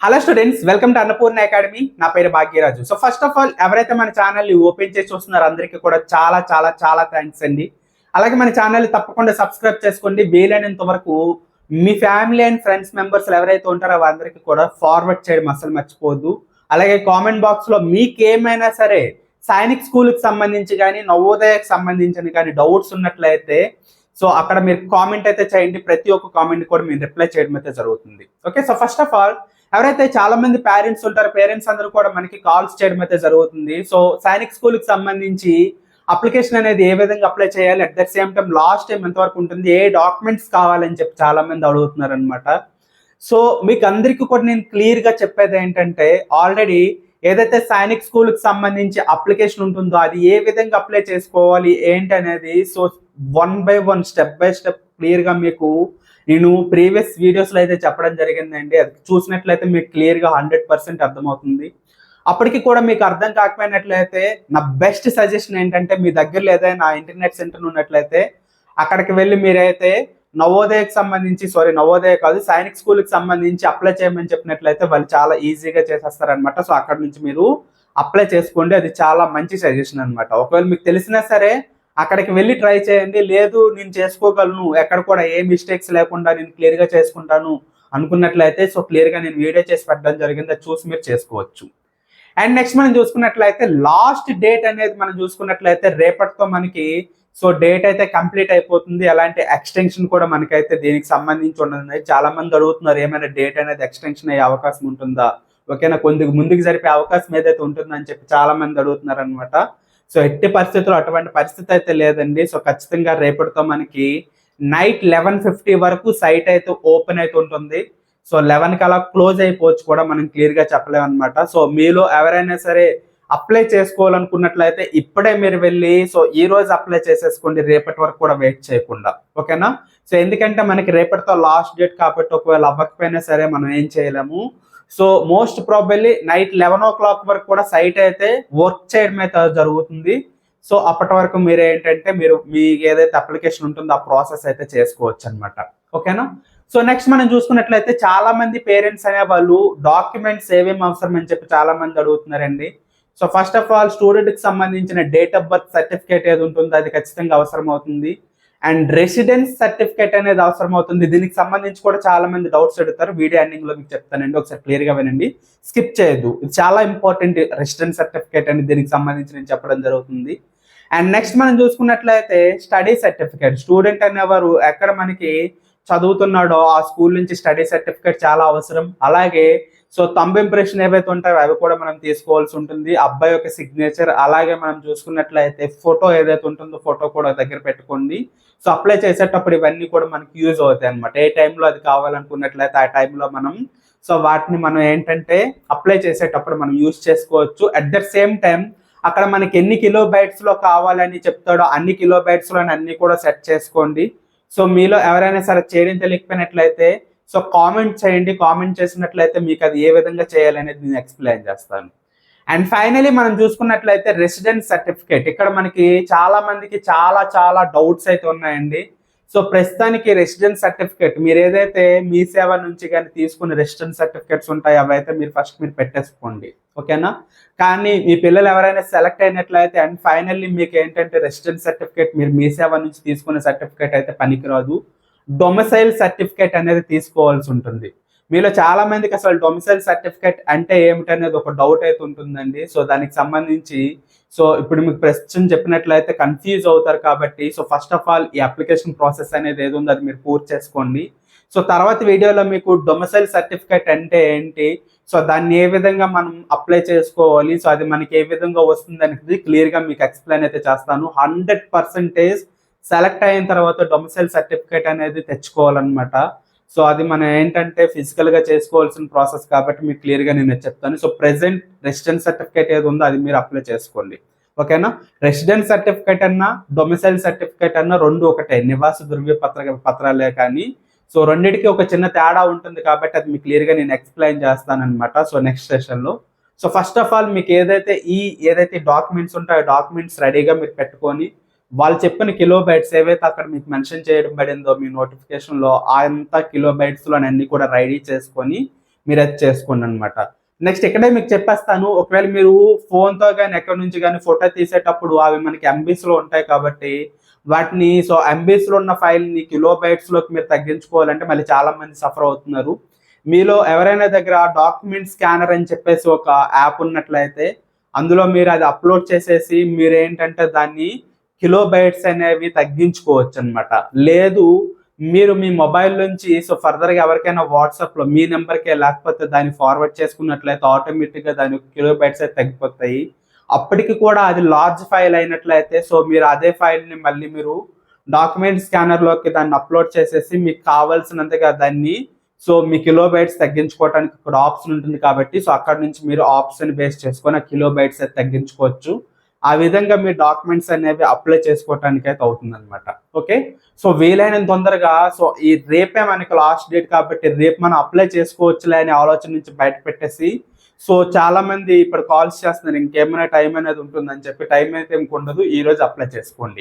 Hello students welcome to Annapurna academy నా పేరు Bhagyaraju. So first of all ఎవరైతే మన ఛానల్ని ఓపెన్ చేసి చూస్తున్నారో అందరికీ కూడా చాలా చాలా చాలా థ్యాంక్స్ అండి. అలాగే మన ఛానల్ని తప్పకుండా సబ్స్క్రైబ్ చేసుకోండి. వీలైనంత వరకు మీ ఫ్యామిలీ అండ్ ఫ్రెండ్స్ మెంబర్స్ ఎవరైతే ఉంటారో వాళ్ళందరికీ కూడా ఫార్వర్డ్ చేయడం అసలు మర్చిపోద్దు అలాగే కామెంట్ బాక్స్లో మీకు ఏమైనా సరే సైనిక్ స్కూల్కి సంబంధించి కానీ నవోదయకు సంబంధించిన కానీ డౌట్స్ ఉన్నట్లయితే సో అక్కడ మీరు కామెంట్ అయితే చేయండి. ప్రతి ఒక్క కామెంట్ కూడా మీరు రిప్లై చేయడం అయితే జరుగుతుంది. Okay so first of all ఎవరైతే చాలా మంది పేరెంట్స్ ఉంటారో పేరెంట్స్ అందరూ కూడా మనకి కాల్స్ చేయడం అయితే జరుగుతుంది. సో సైనిక్ స్కూల్కి సంబంధించి అప్లికేషన్ అనేది ఏ విధంగా అప్లై చేయాలి? At the same time last time ఎంతవరకు ఉంటుంది? ఏ డాక్యుమెంట్స్ కావాలని చెప్పి చాలా మంది అడుగుతున్నారు అనమాట సో మీకు అందరికీ కూడా నేను క్లియర్గా చెప్పేది ఏంటంటే ఆల్రెడీ ఏదైతే సైనిక్ స్కూల్కి సంబంధించి అప్లికేషన్ ఉంటుందో అది ఏ విధంగా అప్లై చేసుకోవాలి? ఏంటి అనేది? So one by one step by step క్లియర్గా మీకు నేను ప్రీవియస్ వీడియోస్లో అయితే చెప్పడం జరిగిందండి. అది చూసినట్లయితే మీకు క్లియర్గా హండ్రెడ్ పర్సెంట్ అర్థమవుతుంది. అప్పటికి కూడా మీకు అర్థం కాకపోయినట్లయితే నా బెస్ట్ సజెషన్ ఏంటంటే మీ దగ్గరలో ఏదైనా ఇంటర్నెట్ సెంటర్ ఉన్నట్లయితే అక్కడికి వెళ్ళి మీరైతే నవోదయకు సంబంధించి సారీ నవోదయ కాదు సైనిక్ స్కూల్కి సంబంధించి అప్లై చేయమని చెప్పినట్లయితే వాళ్ళు చాలా ఈజీగా చేసేస్తారనమాట సో అక్కడ నుంచి మీరు అప్లై చేసుకోండి. అది చాలా మంచి సజెషన్ అనమాట ఒకవేళ మీకు తెలిసినా సరే అక్కడికి వెళ్ళి ట్రై చేయండి. లేదు నేను చేసుకోగలను. ఎక్కడ కూడా ఏ మిస్టేక్స్ లేకుండా నేను క్లియర్గా చేసుకుంటాను అనుకున్నట్లయితే సో క్లియర్గా నేను వీడియో చేసి పెట్టడం జరిగింది చూసి మీరు చేసుకోవచ్చు. అండ్ నెక్స్ట్ మనం చూసుకున్నట్లయితే లాస్ట్ డేట్ అనేది మనం చూసుకున్నట్లయితే రేపటితో మనకి సో డేట్ అయితే కంప్లీట్ అయిపోతుంది. అలాంటి ఎక్స్టెన్షన్ కూడా మనకైతే దీనికి సంబంధించి ఉన్నది. చాలా మంది అడుగుతున్నారు ఏమైనా డేట్ అనేది ఎక్స్టెన్షన్ అయ్యే అవకాశం ఉంటుందా? ఓకేనా? కొద్దిగా ముందుకు జరిపే అవకాశం ఏదైతే ఉంటుందని చెప్పి చాలా మంది అడుగుతున్నారు అనమాట సో ఎట్టి పరిస్థితుల్లో అటువంటి పరిస్థితి అయితే లేదండి. సో ఖచ్చితంగా రేపటితో మనకి నైట్ లెవెన్ ఫిఫ్టీ వరకు సైట్ అయితే ఓపెన్ అయితే ఉంటుంది. సో లెవెన్కి అలా క్లోజ్ అయిపోవచ్చు కూడా మనం క్లియర్గా చెప్పలేము అనమాట సో మీలో ఎవరైనా సరే అప్లై చేసుకోవాలనుకున్నట్లయితే ఇప్పుడే మీరు వెళ్ళి సో ఈ రోజు అప్లై చేసేసుకోండి రేపటి వరకు కూడా వెయిట్ చేయకుండా. ఓకేనా? సో ఎందుకంటే మనకి రేపటితో లాస్ట్ డేట్ కాబట్టి ఒకవేళ అవ్వకపోయినా సరే మనం ఏం చేయలేము. So most probably night eleven o'clock వరకు కూడా సైట్ అయితే వర్క్ చేయడం అయితే జరుగుతుంది. సో అప్పటి వరకు మీరు ఏంటంటే మీరు మీ ఏదైతే అప్లికేషన్ ఉంటుందో ఆ ప్రాసెస్ అయితే చేసుకోవచ్చు అనమాట ఓకేనా సో నెక్స్ట్ మనం చూసుకున్నట్లయితే చాలా మంది పేరెంట్స్ అనే వాళ్ళు డాక్యుమెంట్స్ ఏమేమి అవసరం అని చెప్పి చాలా మంది అడుగుతున్నారండి. సో ఫస్ట్ ఆఫ్ ఆల్ స్టూడెంట్కి సంబంధించిన డేట్ ఆఫ్ బర్త్ సర్టిఫికేట్ ఏది ఉంటుందో అది ఖచ్చితంగా అవసరం అవుతుంది. అండ్ రెసిడెన్స్ సర్టిఫికేట్ అనేది అవసరం అవుతుంది దీనికి సంబంధించి కూడా చాలా మంది డౌట్స్ అడుగుతారు. వీడియో ఎండింగ్లో మీకు చెప్తానండి. ఒకసారి క్లియర్గా వినండి. స్కిప్ చేయొద్దు. ఇది చాలా ఇంపార్టెంట్ రెసిడెన్స్ సర్టిఫికేట్ అని దీనికి సంబంధించి నేను చెప్పడం జరుగుతుంది. అండ్ నెక్స్ట్ మనం చూసుకున్నట్లయితే స్టడీ సర్టిఫికేట్ స్టూడెంట్ అనేవారు ఎక్కడ మనకి చదువుతున్నాడో ఆ స్కూల్ నుంచి స్టడీ సర్టిఫికేట్ చాలా అవసరం. అలాగే సో తంబ్ ఇంప్రెషన్ ఏవైతే ఉంటాయో అవి కూడా మనం తీసుకోవాల్సి ఉంటుంది. అబ్బాయి యొక్క సిగ్నేచర్ అలాగే మనం చూసుకున్నట్లయితే ఫోటో ఏదైతే ఉంటుందో ఫోటో కూడా దగ్గర పెట్టుకోండి. సో అప్లై చేసేటప్పుడు ఇవన్నీ కూడా మనకి యూజ్ అవుతాయి అనమాట ఏ టైంలో అది కావాలనుకున్నట్లయితే ఆ టైంలో మనం సో వాటిని మనం ఏంటంటే అప్లై చేసేటప్పుడు మనం యూజ్ చేసుకోవచ్చు. అట్ ద సేమ్ టైం అక్కడ మనకి ఎన్ని కిలో బైట్స్లో కావాలని చెప్తాడో అన్ని కిలో బైట్స్లో అన్ని కూడా సెట్ చేసుకోండి. సో మీలో ఎవరైనా సరే చేయడం తెలియకపోయినట్లయితే సో కామెంట్ చేయండి కామెంట్ చేసినట్లయితే మీకు అది ఏ విధంగా చేయాలనేది నేను ఎక్స్ప్లెయిన్ చేస్తాను. అండ్ ఫైనలీ మనం చూసుకున్నట్లయితే రెసిడెన్స్ సర్టిఫికేట్. ఇక్కడ మనకి చాలా మందికి చాలా చాలా డౌట్స్ అయితే ఉన్నాయండి. సో ప్రస్తుతానికి రెసిడెన్స్ సర్టిఫికేట్ మీరు ఏదైతే మీ సేవ నుంచి కానీ తీసుకున్న రెసిడెన్స్ సర్టిఫికేట్స్ ఉంటాయో అవైతే మీరు ఫస్ట్ మీరు పెట్టేసుకోండి. ఓకేనా? కానీ మీ పిల్లలు ఎవరైనా సెలెక్ట్ అయినట్లయితే అండ్ ఫైనల్లీ మీకు ఏంటంటే రెసిడెన్స్ సర్టిఫికేట్ మీరు మీ సేవ నుంచి తీసుకున్న సర్టిఫికేట్ అయితే పనికిరాదు. డొమిసైల్ సర్టిఫికేట్ అనేది తీసుకోవాల్సి ఉంటుంది. మీలో చాలా మందికి అసలు డొమిసైల్ సర్టిఫికేట్ అంటే ఏమిటనేది ఒక డౌట్ అయితే ఉంటుందండి. సో దానికి సంబంధించి సో ఇప్పుడు మీకు ప్రశ్న చెప్పినట్లయితే కన్ఫ్యూజ్ అవుతారు కాబట్టి సో ఫస్ట్ ఆఫ్ ఆల్ ఈ అప్లికేషన్ ప్రాసెస్ అనేది ఏది ఉందో అది మీరు పూర్తి చేసుకోండి. సో తర్వాత వీడియోలో మీకు డొమిసైల్ సర్టిఫికేట్ అంటే ఏంటి? సో దాన్ని ఏ విధంగా మనం అప్లై చేసుకోవాలి? సో అది మనకి ఏ విధంగా వస్తుంది అనేది క్లియర్గా మీకు ఎక్స్ప్లెయిన్ అయితే చేస్తాను. హండ్రెడ్ పర్సెంటేజ్ సెలెక్ట్ అయిన తర్వాత డొమిసైల్ సర్టిఫికేట్ అనేది తెచ్చుకోవాలన్నమాట. సో అది మనం ఏంటంటే ఫిజికల్గా చేసుకోవాల్సిన ప్రాసెస్ కాబట్టి మీకు క్లియర్గా నేను చెప్తాను. సో ప్రెసెంట్ రెసిడెన్స్ సర్టిఫికేట్ ఏది ఉందో అది మీరు అప్లై చేసుకోండి. ఓకేనా? రెసిడెన్స్ సర్టిఫికేట్ అన్నా డొమిసైల్ సర్టిఫికేట్ అన్నా రెండు ఒకటే. నివాస ధృవ్య పత్ర పత్రాలే కానీ. సో రెండింటికి ఒక చిన్న తేడా ఉంటుంది కాబట్టి అది మీకు క్లియర్గా నేను ఎక్స్ప్లెయిన్ చేస్తాను అనమాట సో నెక్స్ట్ సెషన్లో సో ఫస్ట్ ఆఫ్ ఆల్ మీకు ఏదైతే ఈ ఏదైతే డాక్యుమెంట్స్ ఉంటాయో డాక్యుమెంట్స్ రెడీగా మీరు పెట్టుకొని వాళ్ళు చెప్పిన కిలో బైట్స్ ఏవైతే అక్కడ మీకు మెన్షన్ చేయడం పడిందో మీ నోటిఫికేషన్లో అంత కిలో బైట్స్లో అన్ని కూడా రెడీ చేసుకొని మీరు అది చేసుకోండి అనమాట నెక్స్ట్ ఇక్కడే మీకు చెప్పేస్తాను ఒకవేళ మీరు ఫోన్తో కానీ ఎక్కడి నుంచి కానీ ఫోటో తీసేటప్పుడు అవి మనకి ఎంబీస్లో లో ఉంటాయి కాబట్టి వాటిని సో ఎంబీస్లో లో ఉన్న ఫైల్ని కిలో లోకి మీరు తగ్గించుకోవాలంటే మళ్ళీ చాలా మంది సఫర్ అవుతున్నారు. మీలో ఎవరైనా దగ్గర డాక్యుమెంట్ స్కానర్ అని చెప్పేసి ఒక యాప్ ఉన్నట్లయితే అందులో మీరు అది అప్లోడ్ చేసేసి మీరేంటంటే దాన్ని కిలో బైట్స్ అనేవి తగ్గించుకోవచ్చు అనమాట లేదు మీరు మీ మొబైల్ నుంచి సో ఫర్దర్గా ఎవరికైనా వాట్సాప్లో మీ నెంబర్కే లేకపోతే దాన్ని ఫార్వర్డ్ చేసుకున్నట్లయితే ఆటోమేటిక్గా దాని కిలో బైట్స్ అయితే తగ్గిపోతాయి. అప్పటికి కూడా అది లార్జ్ ఫైల్ అయినట్లయితే సో మీరు అదే ఫైల్ని మళ్ళీ మీరు డాక్యుమెంట్ స్కానర్లోకి దాన్ని అప్లోడ్ చేసేసి మీకు కావాల్సినంతగా దాన్ని సో మీ కిలో బైట్స్ తగ్గించుకోవడానికి ఇక్కడ ఆప్షన్ ఉంటుంది కాబట్టి సో అక్కడ నుంచి మీరు ఆప్షన్ బేస్ చేసుకొని ఆ కిలో బైట్స్ అయితే తగ్గించుకోవచ్చు. ఆ విధంగా మీ డాక్యుమెంట్స్ అనేవి అప్లై చేసుకోవటానికి అయితే అవుతుంది అనమాట ఓకే? సో వీలైనంత తొందరగా సో ఈ రేపే మనకి లాస్ట్ డేట్ కాబట్టి రేపు మనం అప్లై చేసుకోవచ్చులే అనే ఆలోచన నుంచి బయట పెట్టేసి సో చాలా మంది ఇప్పుడు కాల్స్ చేస్తున్నారు ఇంకేమైనా టైం అనేది ఉంటుందని చెప్పి టైం అయితే ఇంక ఉండదు ఈ రోజు అప్లై చేసుకోండి.